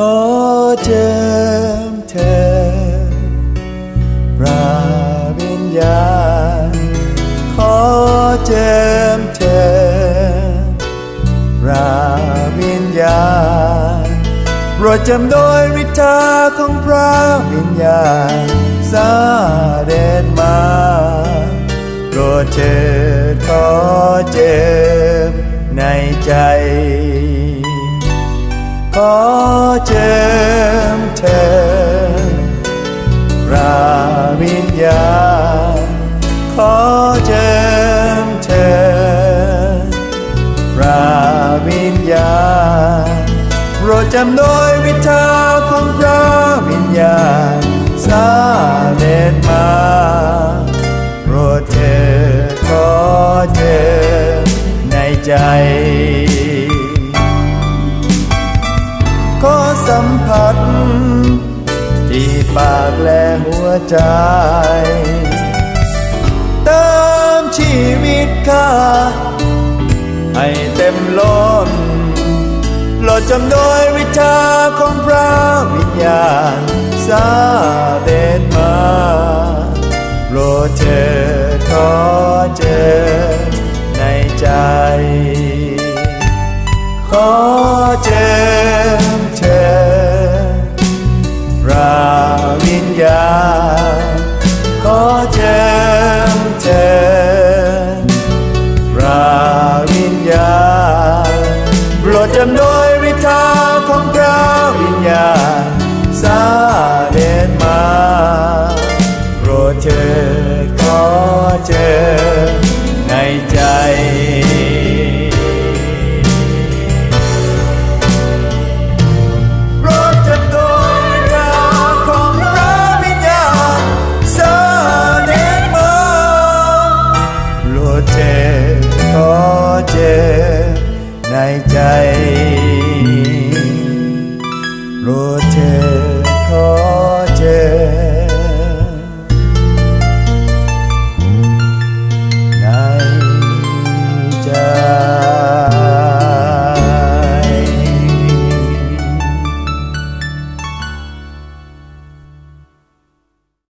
ขอเจิมเธอปราวิญญาขอเจิมเธอปราวิญญาโปรดจำโดยฤทธาของพระวิญญาณสาเดนมาโปรดเถิดขอเจิมในใจขอ เจิมเธอพระวิญญาณขอเจิมเธอพระวิญญาณโปรดจำโดยวิทาของพระวิญญาณสาเด็จมาโปรดเถิดขอเจิมในใจ สัมผัส ที่ปากและหัวใจ เติมชีวิตข้า ให้เต็มล้นโปรดจำโดยวิชาของพระวิญญาณสาเด็จมาโปรดเถิดขอเจอในใจ ขอเจิม ราวิญญาขอเจิมเจิมราวิญญาโปรดจำโดย เจ็บขอเจ็บในใจ